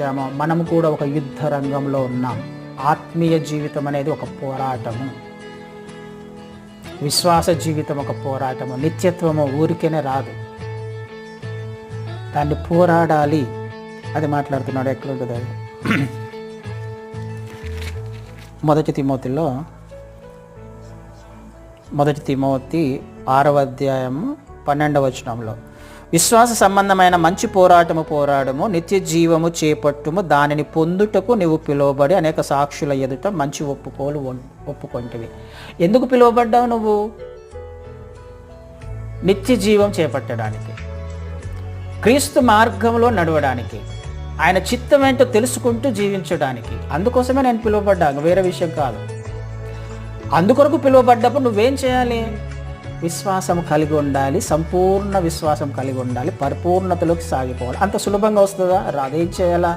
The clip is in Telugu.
వచ్చామో మనము కూడా ఒక యుద్ధ రంగంలో ఉన్నాం. ఆత్మీయ జీవితం అనేది ఒక పోరాటము. విశ్వాస జీవితం ఒక పోరాటము. నిత్యత్వము ఊరికేనే రాదు. దాన్ని పోరాడాలి. అది మాట్లాడుతున్నాడు ఎక్కడ అది మొదటి తిమోతిలో మొదటి తిమోతి ఆరవ అధ్యాయము పన్నెండవ వచనంలో. విశ్వాస సంబంధమైన మంచి పోరాటము పోరాడము నిత్య జీవము చేపట్టుము దానిని పొందుటకు నువ్వు పిలువబడి అనేక సాక్షుల ఎదుట మంచి ఒప్పుకోలు ఒప్పుకొంటివి. ఎందుకు పిలువబడ్డావు నువ్వు? నిత్య జీవం చేపట్టడానికి. క్రీస్తు మార్గంలో నడవడానికి. ఆయన చిత్తం ఏంటో తెలుసుకుంటూ జీవించడానికి. అందుకోసమే నేను పిలువబడ్డాను వేరే విషయం కాదు. అందుకొరకు పిలువబడ్డప్పుడు నువ్వేం చేయాలి? విశ్వాసం కలిగి ఉండాలి సంపూర్ణ విశ్వాసం కలిగి ఉండాలి పరిపూర్ణతలోకి సాగిపోవాలి. అంత సులభంగా వస్తుందా? రాదేం. చేయాలా?